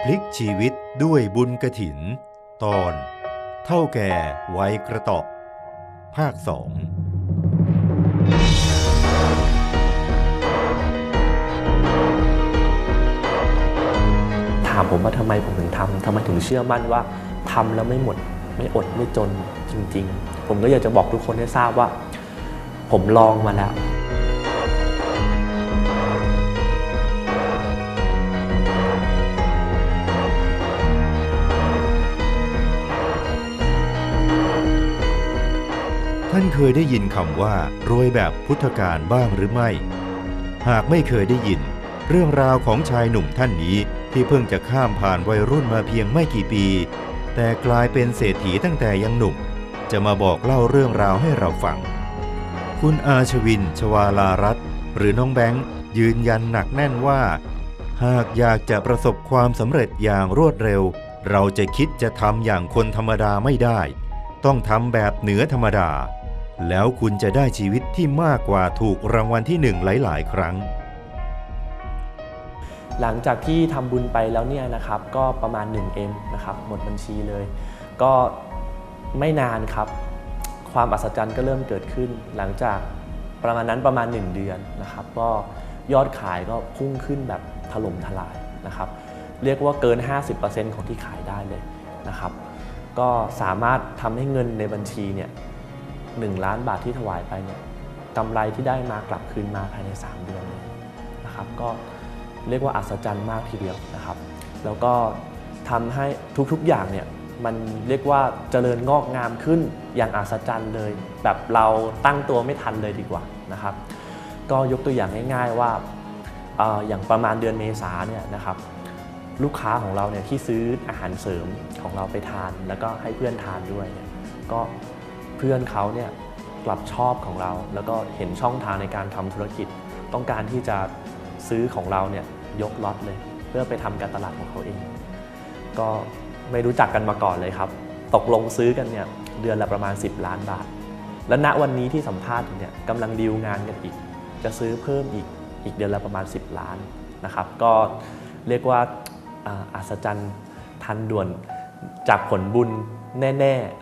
พลิกชีวิตด้วยบุญกระถิน ตอน เท่าแก่ไวยกระตอกภาคสองถามผมว่าทำไมผมถึงทำทำไมถึงเชื่อมั่นว่าทำแล้วไม่หมด ไม่อดไม่จนจริง ๆ ผมก็อยากจะบอกทุกคนให้ทราบว่า ผมลองมาแล้ว เคยได้ยินคำว่ารวยแบบพุทธการบ้างหรือไม่ หากไม่เคยได้ยิน เรื่องราวของชายหนุ่มท่านนี้ที่เพิ่งจะข้ามผ่านวัยรุ่นมาเพียงไม่กี่ปี แต่กลายเป็นเศรษฐีตั้งแต่ยังหนุ่ม จะมาบอกเล่าเรื่องราวให้เราฟัง คุณอาชวิน ชวาลารัตน์หรือน้องแบงค์ยืนยันหนักแน่นว่า หากอยากจะประสบความสำเร็จอย่างรวดเร็ว เราจะคิดจะทำอย่างคนธรรมดาไม่ได้ ต้องทำแบบเหนือธรรมดา แล้วคุณจะได้ชีวิตที่มากกว่าถูกรางวัลที่หนึ่งหลาย ๆ ครั้ง หลังจากที่ทำบุญไปแล้วเนี่ยนะครับ ก็ประมาณ 1M นะครับ หมดบัญชีเลย ก็ไม่นานครับ ความอัศจรรย์ก็เริ่มเกิดขึ้น หลังจากประมาณนั้นประมาณ 1 เดือนนะครับ ก็ยอดขายก็พุ่งขึ้นแบบถล่มทลายนะครับ เรียกว่าเกิน 50%ของที่ขายได้เลยนะครับ ก็สามารถทำให้เงินในบัญชีเนี่ย หล้านบาทที่ถวายไปเนี่ยกำไรที่ได้มากลับคืนมาภายใน 3 เดือนเลยนะครับ ก็เรียกว่าอัศจรรย์มากทีเดียวนะครับ แล้วก็ทำให้ทุกๆอย่างเนี่ยมันเรียกว่าเจริญงอกงามขึ้นอย่างอัศจรรย์เลย แบบเราตั้งตัวไม่ทันเลยดีกว่านะครับ ก็ยกตัวอย่างง่าย ๆว่าอย่างประมาณเดือนเมษาเนี่ยนะครับลูกค้าของเราเนี่ยที่ซื้ออาหารเสริมของเราไปทาน แล้วก็ให้เพื่อนทานด้วยเนี่ยก็ พื่อนเขาเนี่ยกลับชอบของเรา แล้วก็เห็นช่องทางในการทำธุรกิจ ต้องการที่จะซื้อของเราเนี่ยยกล็อตเลย เพื่อไปทำการตลาดของเขาเอง ก็ไม่รู้จักกันมาก่อนเลยครับ ตกลงซื้อกันเนี่ยเดือนละประมาณ 10 ล้านบาท และณวันนี้ที่สัมภาษณ์อยู่เนี่ยกำลังดีลงานกันอีก จะซื้อเพิ่มอีกอีกเดือนละประมาณ 10 ล้านนะครับ ก็เรียกว่าอ่าอัศจรรย์ทันด่วนจากผลบุญแน่ๆ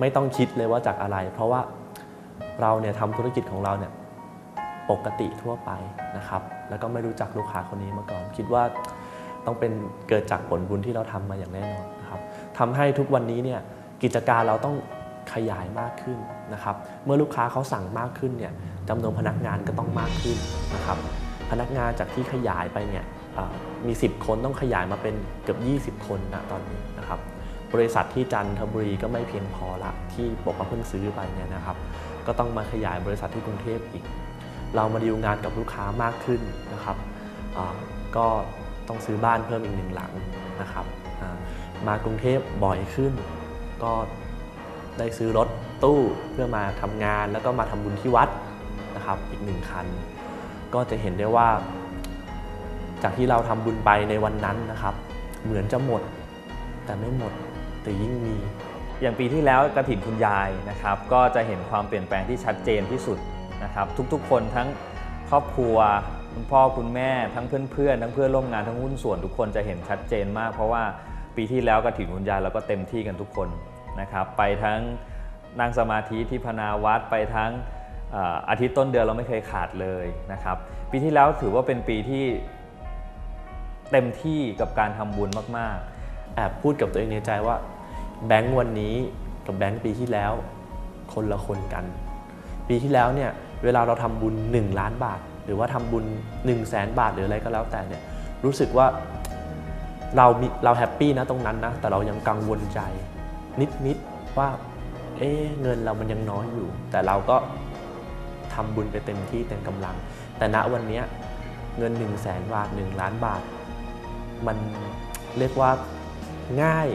ไม่ต้องคิดเลยว่าจากอะไร เพราะว่าเราเนี่ยทำธุรกิจของเราเนี่ยปกติทั่วไปนะครับ แล้วก็ไม่รู้จักลูกค้าคนนี้มาก่อน คิดว่าต้องเป็นเกิดจากผลบุญที่เราทำมาอย่างแน่นอนนะครับทำให้ทุกวันนี้เนี่ยกิจการเราต้องขยายมากขึ้นนะครับ เมื่อลูกค้าเขาสั่งมากขึ้นเนี่ยจำนวนพนักงานก็ต้องมากขึ้นนะครับ พนักงานจากที่ขยายไปเนี่ยมี 10 คนต้องขยายมาเป็นเกือบ 20 คนนะตอนนี้นะครับ บริษัทที่จันทบุรีก็ไม่เพียงพอละที่บอกว่าเพิ่งซื้อไปเนี่ยนะครับ ก็ต้องมาขยายบริษัทที่กรุงเทพอีก เรามาดีลงานกับลูกค้ามากขึ้นนะครับก็ต้องซื้อบ้านเพิ่มอีกหนึ่งหลังนะครับมากรุงเทพบ่อยขึ้น ก็ได้ซื้อรถตู้เพื่อมาทำงานแล้วก็มาทำบุญที่วัดนะครับอีกหนึ่งคัน ก็จะเห็นได้ว่า จากที่เราทำบุญไปในวันนั้นนะครับ เหมือนจะหมดแต่ไม่หมด แต่ยิ่งมี อย่างปีที่แล้วกระถินคุณยายนะครับ ก็จะเห็นความเปลี่ยนแปลงที่ชัดเจนที่สุดนะครับ ทุกๆ คนทั้งครอบครัวคุณพ่อคุณแม่ทั้งเพื่อนๆทั้งเพื่อนร่วมงานทั้งหุ้นส่วนทุกคนจะเห็นชัดเจนมาก เพราะว่าปีที่แล้วกระถินคุณยายเราก็เต็มที่กันทุกคนนะครับ ไปทั้งนั่งสมาธิที่พนาวัดไปทั้งเอ่ออาทิตย์ต้นเดือนเราไม่เคยขาดเลยนะครับ ปีที่แล้วถือว่าเป็นปีที่เต็มที่กับการทำบุญมากๆแอบพูดกับตัวเองในใจว่า แบงค์วันนี้กับแบงค์ปีที่แล้ว คนละคนกัน ปีที่แล้วเนี่ยเวลาเราทำบุญ 1 ล้านบาท หรือว่าทำบุญ 1 0 0 0 0แสนบาทหรืออะไรก็แล้วแต่เนี่ยรู้สึกว่าเรามีเราแฮปปี้นะตรงนั้นนะ แต่เรายังกังวลใจ นิดๆว่าเอ๊เงินเรามันยังน้อยอยู่ แต่เราก็ทำบุญไปเต็มที่เต็มกำลัง แต่ณวันนี้เงิน 1 0 0 0 0แสนบาท 1 ล้านบาท มันเรียกว่าง่าย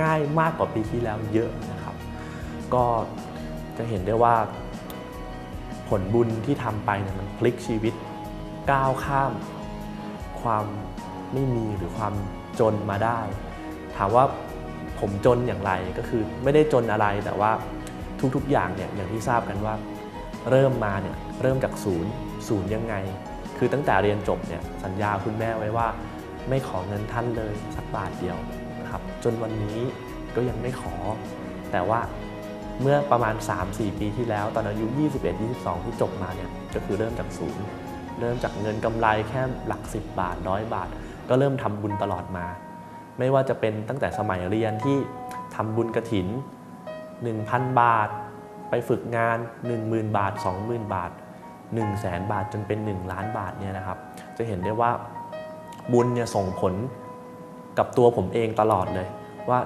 ง่ายมากกว่าปีที่แล้วเยอะนะครับ ก็จะเห็นได้ว่า ผลบุญที่ทำไปเนี่ยมันพลิกชีวิตก้าวข้าม ความไม่มีหรือความจนมาได้ ถามว่าผมจนอย่างไรก็คือไม่ได้จนอะไรแต่ว่าทุกๆ อย่างเนี่ยอย่างที่ทราบกันว่า เริ่มมาเนี่ยเริ่มจากศูนย์ศูนย์ยังไง คือตั้งแต่เรียนจบเนี่ยสัญญาคุณแม่ไว้ว่า ไม่ขอเงินท่านเลยสักบาทเดียว นะครับ จนวันนี้ก็ยังไม่ขอ แต่ว่าเมื่อประมาณ 3-4 ปีที่แล้ว ตอนอายุ 21-22 ที่จบมาเนี่ยก็คือเริ่มจากศูนย์เริ่มจากเงินกำไรแค่หลัก 10 บาทร้อยบาท ก็เริ่มทำบุญตลอดมา ไม่ว่าจะเป็นตั้งแต่สมัยเรียนที่ทำบุญกระถิน 1,000 บาท ไปฝึกงาน 10,000 บาท 20,000 บาท 1 0 0 0 0แสนบาทจนเป็น 1 ล้านบาทเนี่ยนะครับ จะเห็นได้ว่าบุญเนี่ยส่งผล กับตัวผมเองตลอดเลย ว่า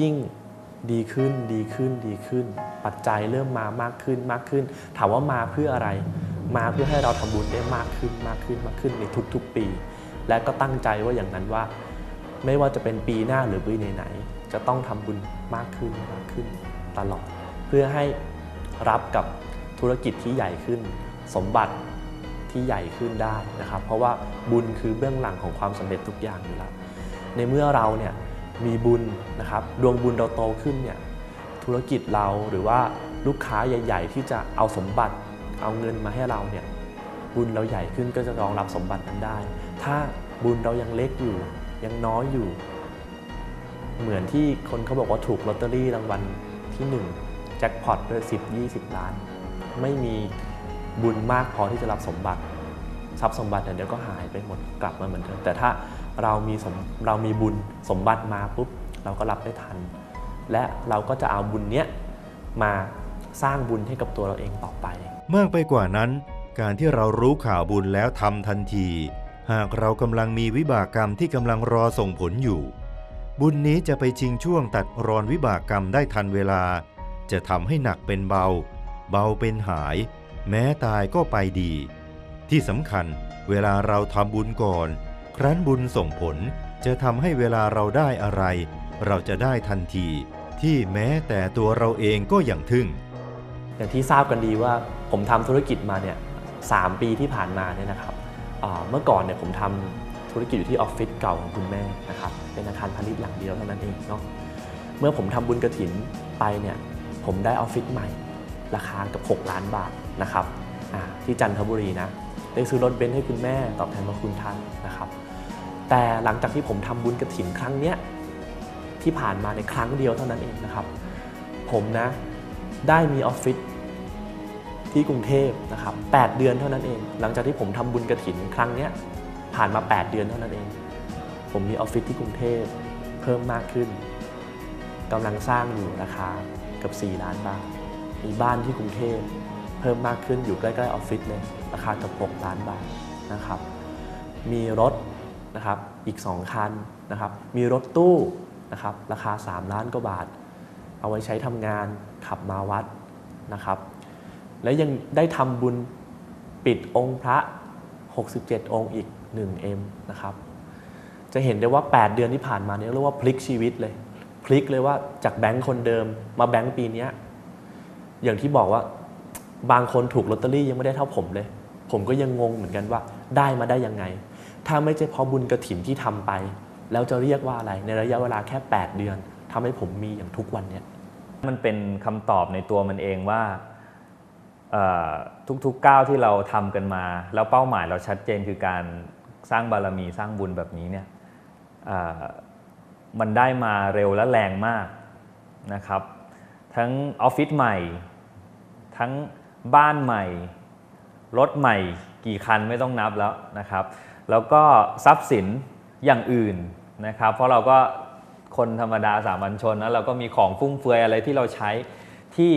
ยิ่งดีขึ้นดีขึ้นดีขึ้น ปัจจัยเริ่มมามากขึ้นมากขึ้น ถามว่ามาเพื่ออะไร มาเพื่อให้เราทำบุญได้มากขึ้นมากขึ้นมากขึ้นในทุกๆปี และก็ตั้งใจว่าอย่างนั้นว่า ไม่ว่าจะเป็นปีหน้าหรือปีไหนๆจะต้องทำบุญมากขึ้นมากขึ้นตลอด เพื่อให้รับกับธุรกิจที่ใหญ่ขึ้น สมบัติที่ใหญ่ขึ้นได้นะครับ เพราะว่าบุญคือเบื้องหลังของความสำเร็จทุกอย่างอยู่แล้ว ในเมื่อเราเนี่ยมีบุญนะครับดวงบุญเราโตขึ้นเนี่ยธุรกิจเราหรือว่าลูกค้าใหญ่ ๆ ที่จะเอาสมบัติเอาเงินมาให้เราเนี่ยบุญเราใหญ่ขึ้นก็จะรองรับสมบัตินั้นได้ ถ้าบุญเรายังเล็กอยู่ยังน้อยอยู่ เหมือนที่คนเขาบอกว่าถูกลอตเตอรี่รางวัลที่1แจ็คพอตด้วย10 20ล้าน ไม่มีบุญมากพอที่จะรับสมบัติทรัพย์สมบัติเนี่ยเดี๋ยวก็หายไปหมดกลับมาเหมือนเดิมแต่ถ้า เรามีสมเรามีบุญสมบัติมาปุ๊บเราก็รับได้ทัน และเราก็จะเอาบุญเนี้ยมาสร้างบุญให้กับตัวเราเองต่อไปมากไปกว่านั้น การที่เรารู้ข่าวบุญแล้วทำทันที หากเรากำลังมีวิบากกรรมที่กำลังรอส่งผลอยู่ บุญนี้จะไปชิงช่วงตัดรอนวิบากกรรมได้ทันเวลา จะทำให้หนักเป็นเบา เบาเป็นหาย แม้ตายก็ไปดี ที่สำคัญ เวลาเราทำบุญก่อน ครั้นบุญส่งผลจะทำให้เวลาเราได้อะไร เราจะได้ทันที ที่แม้แต่ตัวเราเองก็อย่างทึ่ง อย่างที่ทราบกันดีว่าผมทำธุรกิจมาเนี่ยสามปีที่ผ่านมาเนี่ยนะครับเมื่อก่อนเนี่ยผมทำธุรกิจอยู่ที่ออฟฟิศเก่าของคุณแม่นะครับเป็นอาคารพาณิชย์หลังเดียวเท่านั้นเองเนาะเมื่อผมทำบุญกระถินไปเนี่ยผมได้ออฟฟิศใหม่ ราคาเกับ 6 ล้านบาทนะครับที่จันทบุรีนะได้ซื้อรถเบนซ์ให้คุณแม่ตอบแทนพระคุณท่านนะครับ แต่หลังจากที่ผมทำบุญกระถินครั้งเนี้ยที่ผ่านมาในครั้งเดียวเท่านั้นเองนะครับ ผมนะได้มีออฟฟิศที่กรุงเทพนะครับ8เดือนเท่านั้นเอง หลังจากที่ผมทำบุญกระถินครั้งเนี้ยผ่านมา 8 เดือนเท่านั้นเอง ผมมีออฟฟิศที่กรุงเทพเพิ่มมากขึ้นกำลังสร้างอยู่ราคาเกับ4ล้านบาท มีบ้านที่กรุงเทพเพิ่มมากขึ้นอยู่ใกล้ๆออฟฟิศเลยราคาเกับ6ล้านบาทนะครับ มีรถ นะครับอีก 2 คันนะครับมีรถตู้นะครับราคา 3 ล้านกว่าบาท เอาไว้ใช้ทำงานขับมาวัดนะครับและยังได้ทำบุญปิดองค์พระ 67 องค์อีก 1M นะครับจะเห็นได้ว่า 8 เดือนที่ผ่านมาเนี่ยเรียกว่าพลิกชีวิตเลย พลิกเลยว่าจากแบงค์คนเดิมมาแบงค์ปีนี้อย่างที่บอกว่าบางคนถูกลอตเตอรี่ยังไม่ได้เท่าผมเลย ผมก็ยังงงเหมือนกันว่าได้มาได้ยังไง ถ้าไม่ใช่เพราะบุญกระถินที่ทำไป แล้วจะเรียกว่าอะไรในระยะเวลาแค่ 8 เดือนทำให้ผมมีอย่างทุกวันเนี้ยมันเป็นคำตอบในตัวมันเองว่าทุกๆก้าวที่เราทำกันมา แล้วเป้าหมายเราชัดเจนคือการสร้างบารมีสร้างบุญแบบนี้เนี่ยมันได้มาเร็วและแรงมากนะครับ ทั้งออฟฟิศใหม่ ทั้งบ้านใหม่ รถใหม่ กี่คันไม่ต้องนับแล้วนะครับ แล้วก็ทรัพย์สินอย่างอื่นนะครับ เพราะเราก็คนธรรมดาสามัญชนนะเราก็มีของฟุ่มเฟือยอะไรที่เราใช้ที่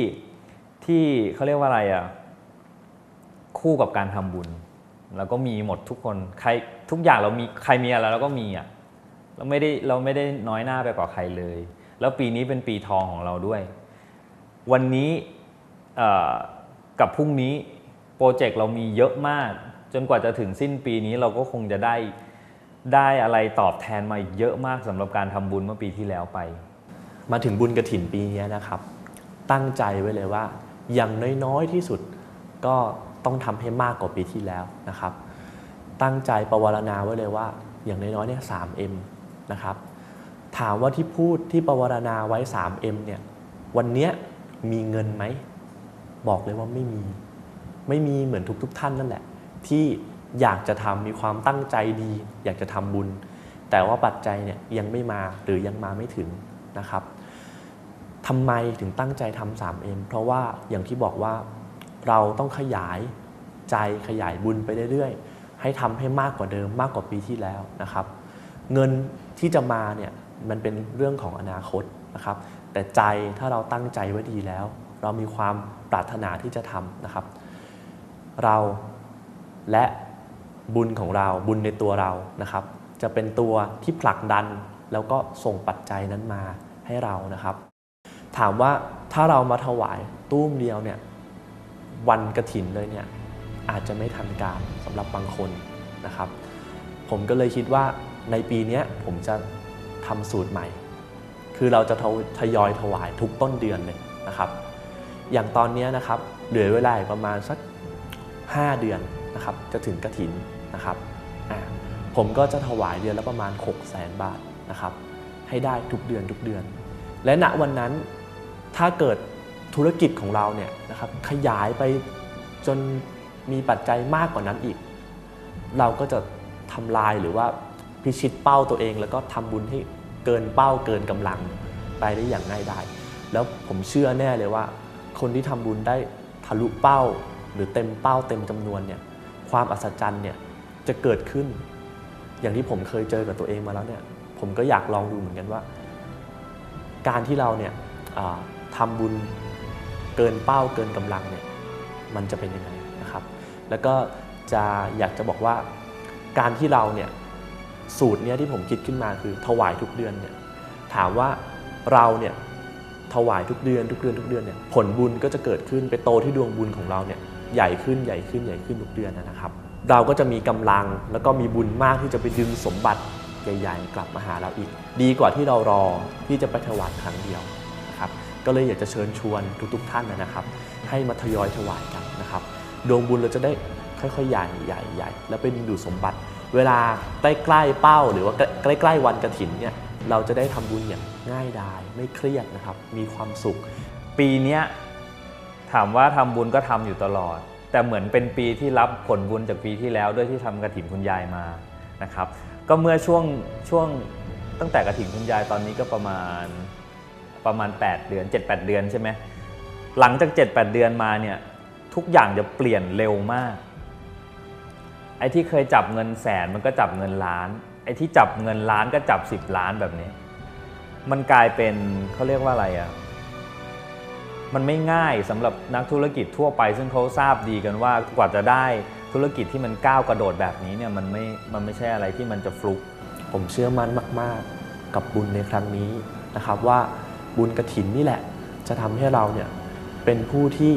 ที่เขาเรียกว่าอะไรอะคู่กับการทำบุญเราก็มีหมดทุกคนใครทุกอย่างเรามีใครมีอะไรเราก็มีอะเราไม่ได้เราไม่ได้น้อยหน้าไปกว่าใครเลย แล้วปีนี้เป็นปีทองของเราด้วย วันนี้กับพรุ่งนี้โปรเจกต์เรามีเยอะมาก จนกว่าจะถึงสิ้นปีนี้เราก็คงจะได้ได้อะไรตอบแทนมาอีกเยอะมากสำหรับการทำบุญเมื่อปีที่แล้วไป มาถึงบุญกระถินปีนี้นะครับ ตั้งใจไว้เลยว่า อย่างน้อยๆที่สุดก็ต้องทำให้มากกว่าปีที่แล้วนะครับ ตั้งใจประวารณาไว้เลยว่า อย่างน้อยๆเนี่ย 3M นะครับ ถามว่าที่พูดที่ประวารณาไว้ 3M เนี่ยวันเนี้ยมีเงินไหม บอกเลยว่าไม่มี ไม่มีเหมือนทุกๆทท่านนั่นแหละ ที่อยากจะทำมีความตั้งใจดี อยากจะทำบุญ แต่ว่าปัจจัยเนี่ยยังไม่มาหรือยังมาไม่ถึงนะครับทำไมถึงตั้งใจทำ 3M เพราะว่าอย่างที่บอกว่าเราต้องขยายใจขยายบุญไปเรื่อยๆ ให้ทำให้มากกว่าเดิมมากกว่าปีที่แล้วนะครับ เงินที่จะมาเนี่ยมันเป็นเรื่องของอนาคตนะครับ แต่ใจถ้าเราตั้งใจไว้ดีแล้ว เรามีความปรารถนาที่จะทำนะครับ เรา และบุญของเราบุญในตัวเรานะครับ จะเป็นตัวที่ผลักดันแล้วก็ส่งปัจจัยนั้นมาให้เรานะครับ ถามว่าถ้าเรามาถวายตู้มเดียวเนี่ยวันกระถินเลยเนี่ยอาจจะไม่ทันการสำหรับบางคนนะครับ ผมก็เลยคิดว่าในปีนี้ผมจะทำสูตรใหม่ คือเราจะททยอยถวายทุกต้นเดือนเลยนะครับ อย่างตอนนี้นะครับเหลือเวลาประมาณสัก 5 เดือน นะครับจะถึงกระถินนะครับผมก็จะถวายเดือนละประมาณ 6 0 0 0 0 0บาทนะครับให้ได้ทุกเดือนทุกเดือน และณวันนั้นถ้าเกิดธุรกิจของเราเนี่ยนะครับขยายไปจนมีปัจจัยมากกว่านั้นอีก เราก็จะทำลายหรือว่าพิชิตเป้าตัวเอง แล้วก็ทำบุญให้เกินเป้าเกินกำลังไปได้อย่างง่ายดายแล้วผมเชื่อแน่เลยว่า คนที่ทำบุญได้ทะลุเป้า หรือเต็มเป้าเต็มจำนวนเนี่ย ความอัศจรรย์เนี่ยจะเกิดขึ้น อย่างที่ผมเคยเจอกับตัวเองมาแล้วเนี่ยผมก็อยากลองดูเหมือนกันว่า การที่เราเนี่ยทำบุญเกินเป้าเกินกำลังเนี่ยมันจะเป็นยังไงนะครับ แล้วก็จะอยากจะบอกว่าการที่เราเนี่ยสูตรเนี้ยที่ผมคิดขึ้นมาคือถวายทุกเดือนเนี่ยถามว่าเราเนี่ยถวายทุกเดือนทุกเดือนทุกเดือนเนี่ยผลบุญก็จะเกิดขึ้นไปโตที่ดวงบุญของเราเนี่ย ใหญ่ขึ้นใหญ่ขึ้นใหญ่ขึ้นทุกเดือนนะครับ เราก็จะมีกำลังแล้วก็มีบุญมากที่จะไปดึงสมบัติใหญ่ๆกลับมาหาเราอีก ดีกว่าที่เรารอที่จะไปถวายครั้งเดียวนะครับก็เลยอยากจะเชิญชวนทุกๆท่านนะครับ ให้มาทยอยถวายกันนะครับดวงบุญเราจะได้ค่อยๆใหญ่ใหญ่ใหญ่แล้วไปดึงดูสมบัติ เวลาใกล้ๆเป้าหรือว่าใกล้ๆวันกระถินเนี่ยเราจะได้ทำบุญอย่างง่ายดายไม่เครียดนะครับ มีความสุข ปีนี้ ถามว่าทำบุญก็ทำอยู่ตลอด แต่เหมือนเป็นปีที่รับผลบุญจากปีที่แล้วด้วยที่ทำกระถิ่นคุณยายมานะครับ ก็เมื่อช่วงช่วงตั้งแต่กระถิ่นคุณยายตอนนี้ก็ประมาณประมาณ 8 เดือน 7-8 เดือนใช่ไหมหลังจาก 7-8 เดือนมาเนี่ยทุกอย่างจะเปลี่ยนเร็วมาก ไอ้ที่เคยจับเงินแสนมันก็จับเงินล้าน ไอ้ที่จับเงินล้านก็จับ 10 ล้านแบบนี้ มันกลายเป็นเขาเรียกว่าอะไรอะ่ะ มันไม่ง่ายสำหรับนักธุรกิจทั่วไป ซึ่งเขาทราบดีกันว่ากว่าจะได้ธุรกิจที่มันก้าวกระโดดแบบนี้เนี่ยมันไม่ มันไม่ใช่อะไรที่มันจะฟลุก ผมเชื่อมั่นมาก ๆ กับบุญในครั้งนี้นะครับว่าบุญกระถินนี่แหละ จะทำให้เราเนี่ยเป็นผู้ที่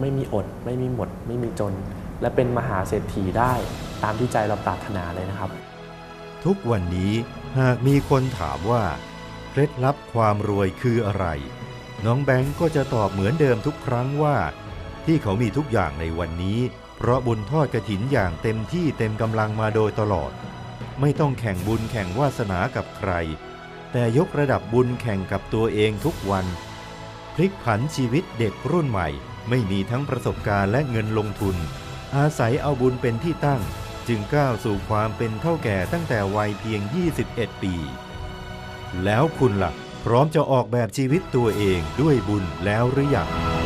ไม่มีอด ไม่มีหมด ไม่มีจน และเป็นมหาเศรษฐีได้ตามที่ใจเราปรารถนาเลยนะครับ ทุกวันนี้หากมีคนถามว่าเคล็ดลับความรวยคืออะไร น้องแบงก์ก็จะตอบเหมือนเดิมทุกครั้งว่า ที่เขามีทุกอย่างในวันนี้ เพราะบุญทอดกระถินอย่างเต็มที่เต็มกำลังมาโดยตลอด ไม่ต้องแข่งบุญแข่งวาสนากับใคร แต่ยกระดับบุญแข่งกับตัวเองทุกวัน พลิกผันชีวิตเด็กรุ่นใหม่ ไม่มีทั้งประสบการณ์และเงินลงทุน อาศัยเอาบุญเป็นที่ตั้ง จึงก้าวสู่ความเป็นเท่าแก่ตั้งแต่วัยเพียง 21 ปี แล้วคุณล่ะ พร้อมจะออกแบบชีวิตตัวเองด้วยบุญแล้วหรือยัง